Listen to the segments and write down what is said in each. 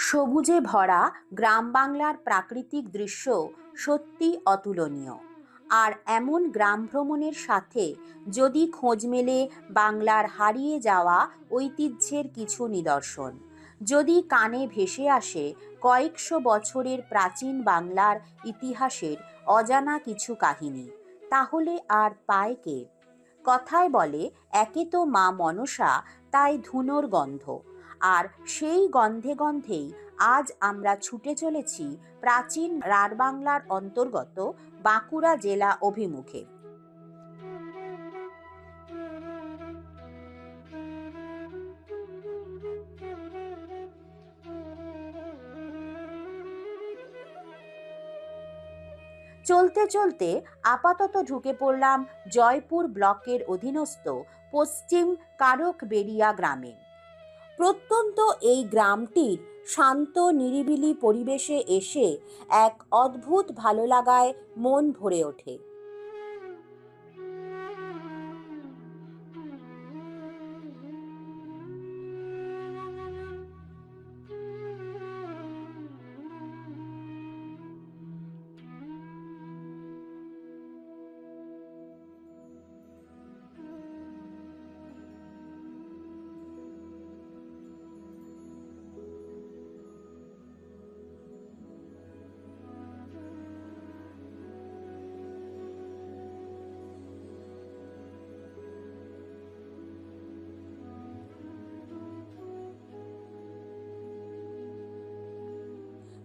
সবুজে ভরা গ্রাম বাংলার প্রাকৃতিক দৃশ্য সত্যি অতুলনীয়। আর এমন গ্রাম ভ্রমণের সাথে যদি খোঁজ মেলে বাংলার হারিয়ে যাওয়া ঐতিহ্যের কিছু নিদর্শন। যদি কানে ভেসে আসে কয়েকশো বছরের প্রাচীন বাংলার ইতিহাসের অজানা কিছু কাহিনী, তাহলে আর পায় কে? কথায় বলে, একে তো মা মনসা, তাই ধুনোর গন্ধ। আর সেই গন্ধে গন্ধেই আজ আমরা ছুটে চলেছি প্রাচীন রাঢ়বাংলার অন্তর্গত বাঁকুড়া জেলা অভিমুখে। চলতে চলতে আপাতত ঢুকে পড়লাম জয়পুর ব্লকের অধীনস্থ পশ্চিম কারকবেড়িয়া গ্রামে। প্রত্যন্ত এই গ্রামটির শান্ত নিরিবিলি পরিবেশে এসে এক অদ্ভুত ভালো লাগায় মন ভরে ওঠে।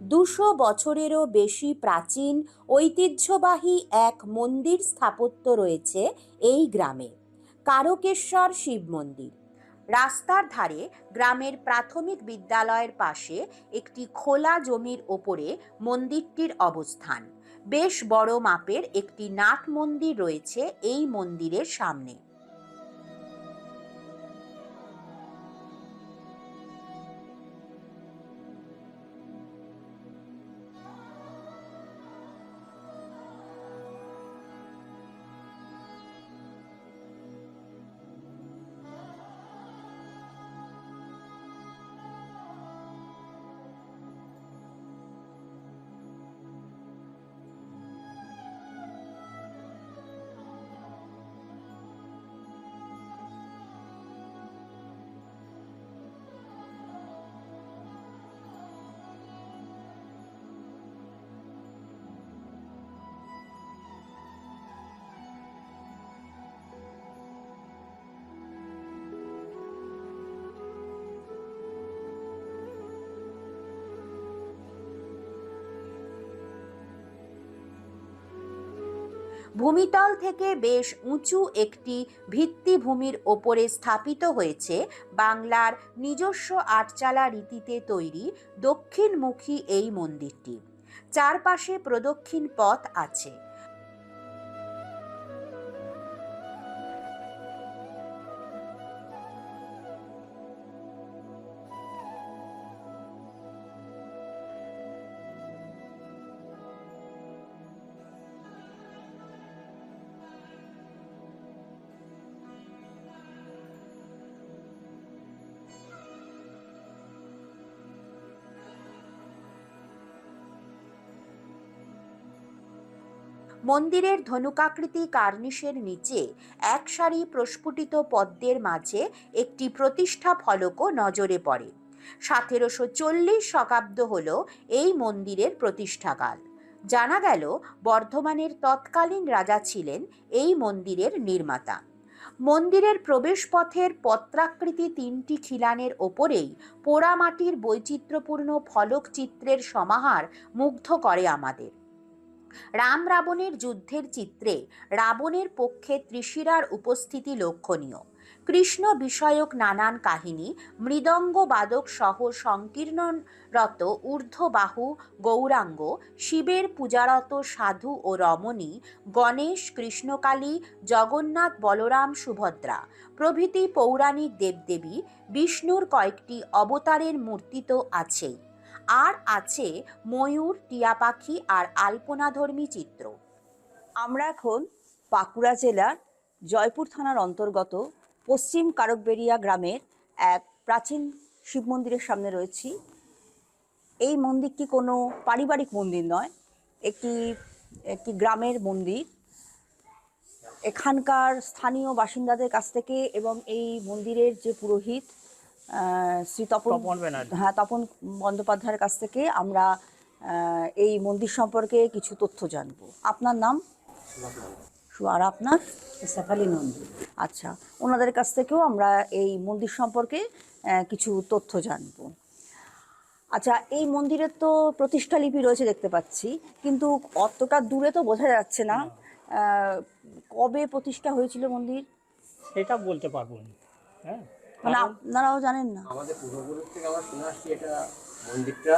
দুশো বছরেরও বেশি প্রাচীন ঐতিহ্যবাহী এক মন্দির স্থাপত্য রয়েছে এই গ্রামে, কারকেশ্বর শিব মন্দির। রাস্তার ধারে গ্রামের প্রাথমিক বিদ্যালয়ের পাশে একটি খোলা জমির ওপরে মন্দিরটির অবস্থান। বেশ বড় মাপের একটি নাট মন্দির রয়েছে এই মন্দিরের সামনে। ভূমিতল থেকে বেশ উঁচু একটি ভিত্তিভূমির ওপরে স্থাপিত হয়েছে বাংলার নিজস্ব আটচালা রীতিতে তৈরি দক্ষিণমুখী এই মন্দিরটি। চারপাশে প্রদক্ষিণ পথ আছে। মন্দিরের ধনুকাকৃতি কার্নিশের নিচে এক সারি প্রস্ফুটিত পদ্মের মাঝে একটি প্রতিষ্ঠা ফলকও নজরে পড়ে। সতেরোশো চল্লিশ শতাব্দ হল এই মন্দিরের প্রতিষ্ঠাকাল। জানা গেল, বর্ধমানের তৎকালীন রাজা ছিলেন এই মন্দিরের নির্মাতা। মন্দিরের প্রবেশপথের পত্রাকৃতি তিনটি খিলানের ওপরেই পোড়ামাটির বৈচিত্র্যপূর্ণ ফলক চিত্রের সমাহার মুগ্ধ করে আমাদের। রাম রাবণের যুদ্ধের চিত্রে রাবণের পক্ষে ত্রিশিরার উপস্থিতি লক্ষণীয়। কৃষ্ণ বিষয়ক নানান কাহিনী, মৃদঙ্গ বাদক সহ সংকীর্ণরত ঊর্ধ্ববাহু গৌরাঙ্গ, শিবের পূজারত সাধু ও রমণী, গণেশ, কৃষ্ণকালী, জগন্নাথ, বলরাম, সুভদ্রা, প্রভৃতি পৌরাণিক দেবদেবী, বিষ্ণুর কয়েকটি অবতারের মূর্তি তো আছেই। আর আছে ময়ূর, টিয়া পাখি আর আলপনাধর্মী চিত্র। আমরা এখন বাঁকুড়া জেলার জয়পুর থানার অন্তর্গত পশ্চিম কারকবেড়িয়া গ্রামের এক প্রাচীন শিব মন্দিরের সামনে রয়েছি। এই মন্দিরটি কোনো পারিবারিক মন্দির নয় একটি একটি গ্রামের মন্দির। এখানকার স্থানীয় বাসিন্দাদের কাছ থেকে এবং এই মন্দিরের যে পুরোহিত শ্রী তপন হ্যাঁ তপন বন্দ্যোপাধ্যায়ের কাছ থেকে আমরা এই মন্দির সম্পর্কে কিছু তথ্য জানব। আপনার নাম? আর আপনার? শেফালি নন্দী। আচ্ছা ওনাদের কাছ থেকেও আমরা এই মন্দির সম্পর্কে কিছু তথ্য জানব। আচ্ছা এই মন্দিরের তো প্রতিষ্ঠা লিপি রয়েছে দেখতে পাচ্ছি কিন্তু অতটা দূরে তো বোঝা যাচ্ছে না। কবে প্রতিষ্ঠা হয়েছিল মন্দির? সেটা বলতে পারব না। হ্যাঁ মানে আপনারাও জানেন না। আমাদের পূর্বপুরুষ থেকে আমরা শুনে আসছি এটা মন্দিরটা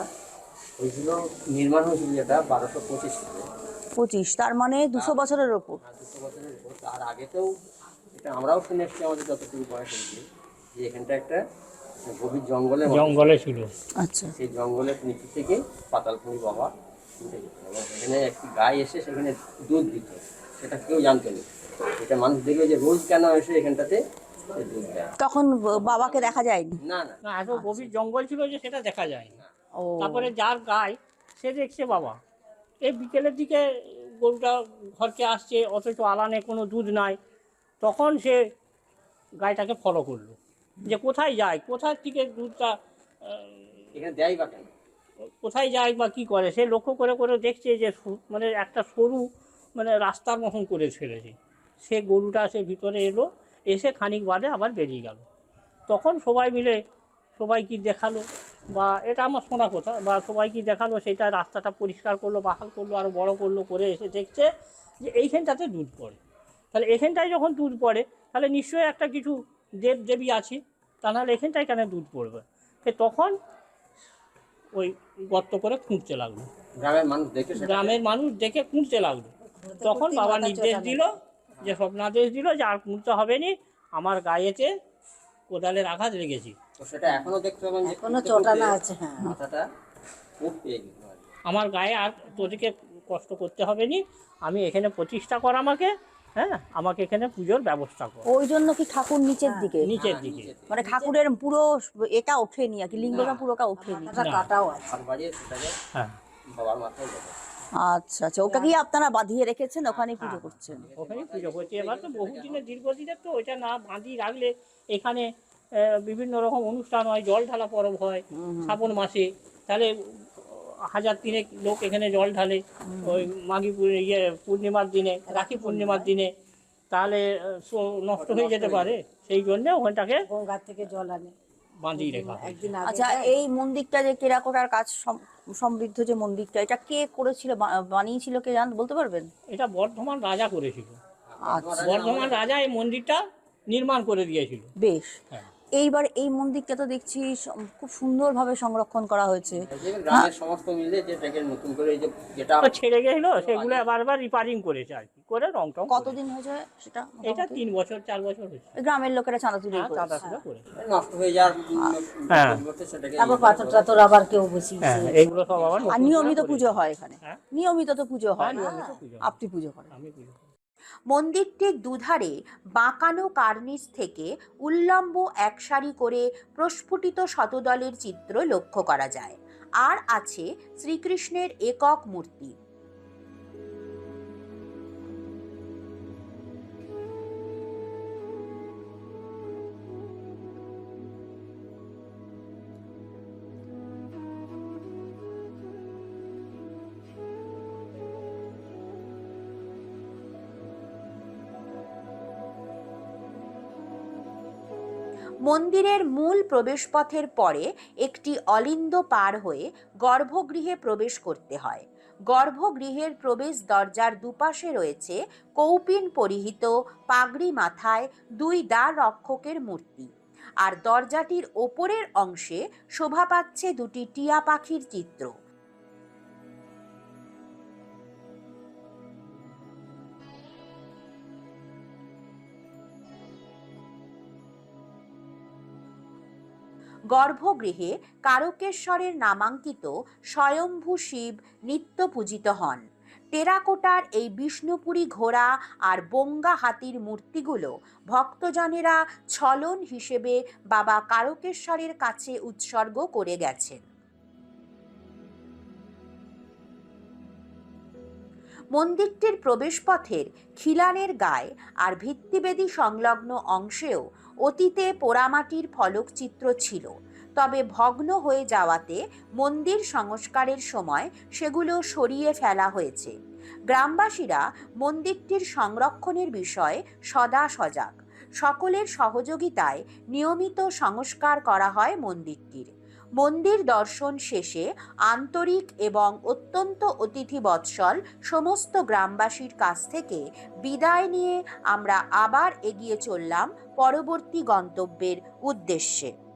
হয়েছিল নির্মাণ হয়েছিল যেটা বারোশো পঁচিশ সালে। পঁচিশ তার মানে দুশো বছরের ওপর। দুশো বছরের উপর তার আগেতেও এটা আমরাও শুনে এসছি আমাদের যতটুকু বয়স হয়েছে যে এখানটা একটা গভীর জঙ্গলের জঙ্গলে ছিল। আচ্ছা। সেই জঙ্গলের নিচে থেকে পাতালপুরি বাবা এখানে একটি গাই এসে সেখানে দুধ দিত। সেটা কেউ জানতো না। এটা মানুষ দেখবে যে রোজ কেন এসে এখানটাতে তখন বাবাকে দেখা যায়নি। না না। এত গভীর জঙ্গল ছিল যে সেটা দেখা যায় না ও। তারপরে যার গায়ে সে দেখছে বাবা। এই বিকেলের দিকে গরুটা ঘরকে আসছে অথচ আলানে কোনো দুধ নাই। তখন সে গাইটাকে ফলো করল। যে কোথায় যায় কোথার থেকে দুধটা এখানে দেয় বা কেন? কোথায় যায় বা কি করে? সে লক্ষ্য করে করে দেখছে যে মানে একটা সরু মানে রাস্তার মতন করে ছেড়েছে। সে গরুটা সে ভিতরে এলো এসে খানিক বাদে আবার বেরিয়ে গেল। তখন সবাই মিলে সবাই কি দেখাল বা এটা আমার শোনা কথা বা সবাই কি দেখাল সেটা রাস্তাটা পরিষ্কার করল বাহাল করল আরও বড় করল করে এসে দেখছে যে এইখানটাতে দুধ পড়ে। তাহলে এখানটায় যখন দুধ পড়ে তাহলে নিশ্চয়ই একটা কিছু দেব দেবী আছে তা নাহলে এখানটায় কেন দুধ পড়বে? সে তখন ওই গর্ত করে খুঁড়তে লাগল। গ্রামের মানুষ দেখে গ্রামের মানুষ দেখে খুঁড়তে লাগল। তখন বাবা নির্দেশ দিল যে স্বপ্নাদেশ দিল যে আর খুঁড়তে হবে নি আমার গায়েতে কোদালের আঘাত লেগেছে। তো সেটা এখনও দেখতে পাবেন যে কোনো চটানা আছে হ্যাঁ। মাথাটা পেয়ে গেল আমার গায়ে আর তোদেরকে কষ্ট করতে হবে নি আমি এখানে প্রতিষ্ঠা কর আমাকে হ্যাঁ আমাকে এখানে পুজোর ব্যবস্থা কর। ওই জন্য কি ঠাকুর নিচের দিকে? নিচের দিকে। মানে ঠাকুরের পুরো এটা ওঠেনি আর কি লিঙ্গটা পুরোটা ওঠেনি। কাটাও আছে। হ্যাঁ। বাবার মাথায় আচ্ছা আচ্ছা। ওটাকেই আপনারা বাঁধিয়ে রেখেছেন? ওখানে পুজো করছেন? ওখানে পুজো করছে। এবার তো বহুদিনের দীর্ঘদিনের তো ওইটা না বাঁধিয়ে রাখলে এখানে বিভিন্ন রকম অনুষ্ঠান হয় জল ঢালা পরব হয় শ্রাবণ মাসে। তাহলে হাজার তিনেক লোক এখানে জল ঢালে ওই মাঘী ইয়ে পূর্ণিমার দিনে রাখি পূর্ণিমার দিনে। তাহলে নষ্ট হয়ে যেতে পারে। সেই জন্যে ওখানটাকে গঙ্গার থেকে জল আনে। বাঁধিয়ে রেখা আচ্ছা এই মন্দিরটা যে কেরাকোটার কাজ সম- সমৃদ্ধ যে মন্দিরটা এটা কে করেছিল? বানিয়েছিল কে জান বলতে পারবেন? এটা বর্ধমান রাজা করেছিল। আচ্ছা। বর্ধমান রাজা এই মন্দিরটা নির্মাণ করে দিয়েছিল। বেশ। হ্যাঁ। এইবার এই মন্দিরটা তো দেখছি খুব সুন্দরভাবে সংরক্ষণ করা হয়েছে। এই যে গ্রামের সমস্ত মিলে যেটাকে নতুন করে এই যে যেটা ছেড়ে গেছিল সেগুলো বারবার রিপারিং করেছে আর কি করে রং টং কতদিন হয়েছে সেটা এটা তিন বছর চার বছর হয়েছে। গ্রামের লোকেরা চাঁদা তুলে হ্যাঁ, চাঁদা তুলে করেছে। নষ্ট হয়ে যাওয়ার হ্যাঁ। পাথর টাথর আবার কেউ বসিয়েছে। হ্যাঁ সব আবার নিয়মিত পুজো হয় এখানে। হ্যাঁ। নিয়মিত তো পুজো হয় হ্যাঁ, হয়। আপনি পুজো করেন। আমি পুজো করি। মন্দিরটির দুধারে বাঁকানো কার্নিস থেকে উল্লম্ব এক সারি করে প্রস্ফুটিত শতদলের চিত্র লক্ষ্য করা যায়। আর আছে শ্রীকৃষ্ণের একক মূর্তি। মন্দিরের মূল প্রবেশপথের পরে একটি অলিন্দ পার হয়ে গর্ভগৃহে প্রবেশ করতে হয়। গর্ভগৃহের প্রবেশ দরজার দুপাশে রয়েছে কৌপিন পরিহিত পাগড়ি মাথায় দুই দ্বার রক্ষকের মূর্তি। আর দরজাটির ওপরের অংশে শোভা পাচ্ছে দুটি টিয়া পাখির চিত্র। গর্ভগৃহে কারকেশ্বরের নামাঙ্কিত স্বয়ম্ভু শিব নিত্য পূজিত হন। টেরাকোটার এই বিষ্ণুপুরী ঘোড়া আর বঙ্গা হাতির মূর্তিগুলো ভক্তজনেরা ছলন হিসেবে বাবা কারকেশ্বরের কাছে উৎসর্গ করে গেছেন। মন্দিরটির প্রবেশপথের খিলানের গায়ে আর ভিত্তিবেদী সংলগ্ন অংশেও অতীতে পোড়ামাটির ফলকচিত্র ছিল। তবে ভগ্ন হয়ে যাওয়াতে মন্দির সংস্কারের সময় সেগুলো সরিয়ে ফেলা হয়েছে। গ্রামবাসীরা মন্দিরটির সংরক্ষণের বিষয়ে সদা সজাগ। সকলের সহযোগিতায় নিয়মিত সংস্কার করা হয় মন্দিরটির। মন্দির দর্শন শেষে আন্তরিক এবং অত্যন্ত অতিথি বৎসল সমস্ত গ্রামবাসীর কাছ থেকে বিদায় নিয়ে আমরা আবার এগিয়ে চললাম পরবর্তী গন্তব্যের উদ্দেশ্যে।